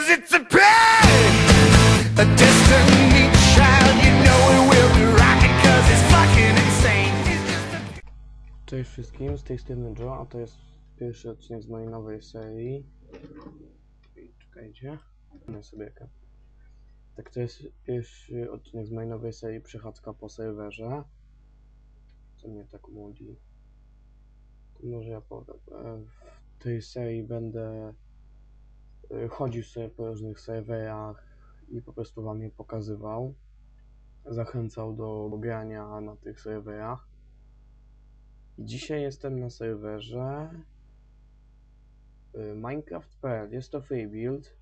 Cause it's a pain A destiny child You know it will be rocking Cause it's fucking insane Cześć wszystkim, z tej strony Joe, a to jest pierwszy odcinek z mojej nowej serii. Czekajcie, na sobie. Tak, to jest pierwszy odcinek z mojej nowej serii Przechadzka po serwerze. Co mnie tak młodzi? Może ja powiem. E, W tej serii będę chodził sobie po różnych serwerach i po prostu wam je pokazywał. Zachęcał do grania na tych serwerach. I Dzisiaj jestem na serwerze y, Minecraft.pl. Jest to free build.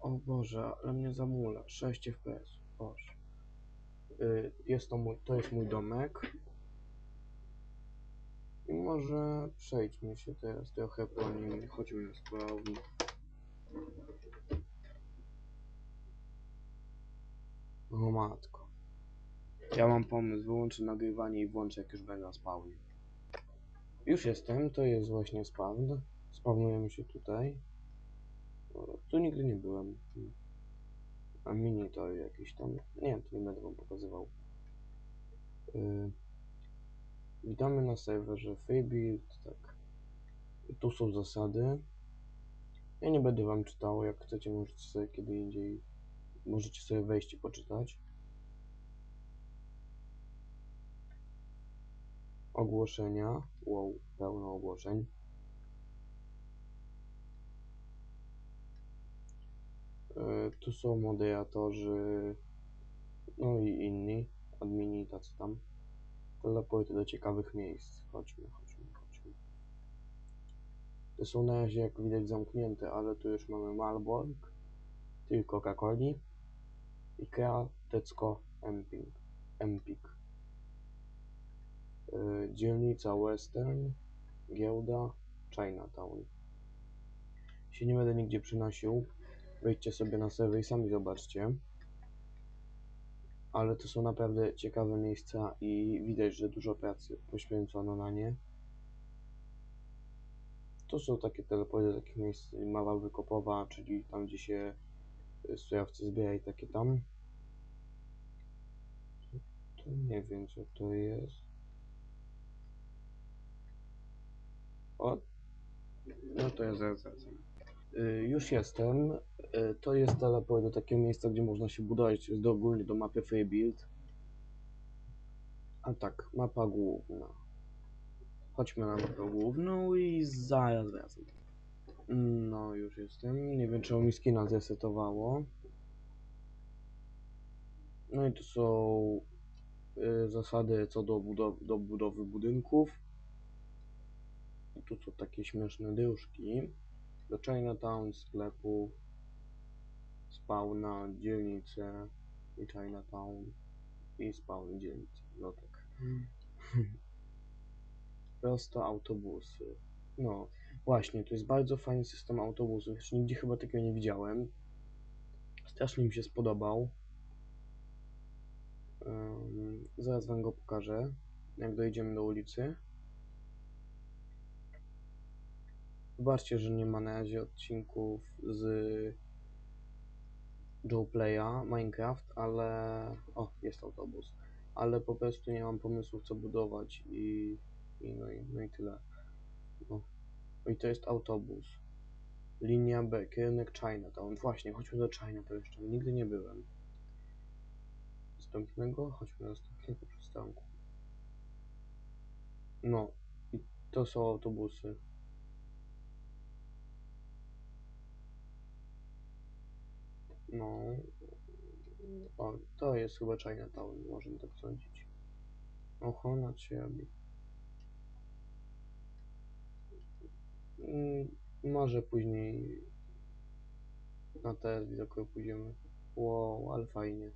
O Boże, ale mnie zamula. 6 FPS. Boże. Y, Jest to mój, to jest mój domek. I może przejdźmy się teraz trochę po nim. Chodźmy na sprawę. O matko. Ja mam pomysł, wyłączę nagrywanie i włączę jak już będę spał. Już jestem, to jest właśnie spawn. Spawnujemy się tutaj. Tu nigdy nie byłem. A mini to jakieś tam. Nie, to nie będę wam pokazywał. Yy. Witamy na serwerze Freebuild, tak. I tu są zasady. Ja nie będę wam czytał, jak chcecie możecie sobie kiedy indziej możecie sobie wejść i poczytać. ogłoszenia. Wow, pełno ogłoszeń. E, Tu są moderatorzy, no i inni, admini tacy tam. Teleporty do ciekawych miejsc. Chodźmy, chodźmy, chodźmy. Te są na razie jak widać zamknięte, ale tu już mamy Malbork, Tyl Coca-Coli, Ikea, Tecco, Empik. Empik. Y, dzielnica Western, giełda, Chinatown. Się nie będę nigdzie przynosił. Wejdźcie sobie na serwer i sami zobaczcie. Ale to są naprawdę ciekawe miejsca i widać, że dużo pracy poświęcono na nie. To są takie teleporty takich miejsc, mała wykopowa, czyli tam gdzie się y, surowce zbiera i takie tam. To nie wiem co to jest. O, no to ja zaraz wracam. Y, już jestem. Y, to jest teleport do takiego miejsca, gdzie można się budować. To jest do, ogólnie do mapy Free Build. A tak, mapa główna. Chodźmy na mapę główną i zaraz wracam. No, już jestem. Nie wiem, czemu mi skina zresetowało. No i tu są y, zasady co do, budow do budowy budynków. Tu są takie śmieszne dyszki. Do Chinatown, sklepu, spawna, dzielnice i Chinatown i spawn dzielnicy. No tak. Prosto autobusy. No, właśnie, to jest bardzo fajny system autobusów. Jeszcze nigdzie chyba takiego nie widziałem. Strasznie mi się spodobał. Ym, zaraz wam go pokażę, jak dojedziemy do ulicy. Wybaczcie, że nie ma na razie odcinków z Joe Playa Minecraft, ale. O, jest autobus. Ale po prostu nie mam pomysłów, co budować i. i no, i, no i tyle. No. I to jest autobus. Linia B, kierunek Chinatown. Właśnie, chodźmy do Chinatown jeszcze. Nigdy nie byłem. Następnego? Chodźmy do następnego przystanku. No, i to są autobusy. No. O, to jest chyba Chinatown, możemy tak sądzić. Oho, na ciebie. Mm, Może później na teraz widok pójdziemy. Wow, ale fajnie.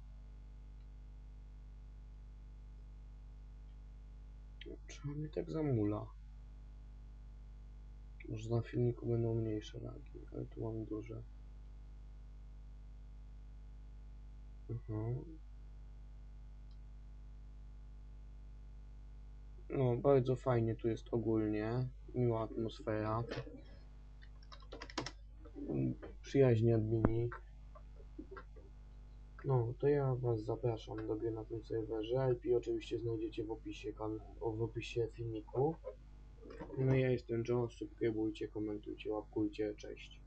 Czemu mnie tak zamula? Może na filmiku będą mniejsze lagi, ale tu mam duże. Mhm. No, bardzo fajnie tu jest ogólnie. Miła atmosfera. Przyjaźni admini. No, to ja was zapraszam do gry na tym serwerze. IP oczywiście znajdziecie w opisie, w opisie filmiku. No ja jestem John, subskrybujcie, komentujcie, łapkujcie, cześć.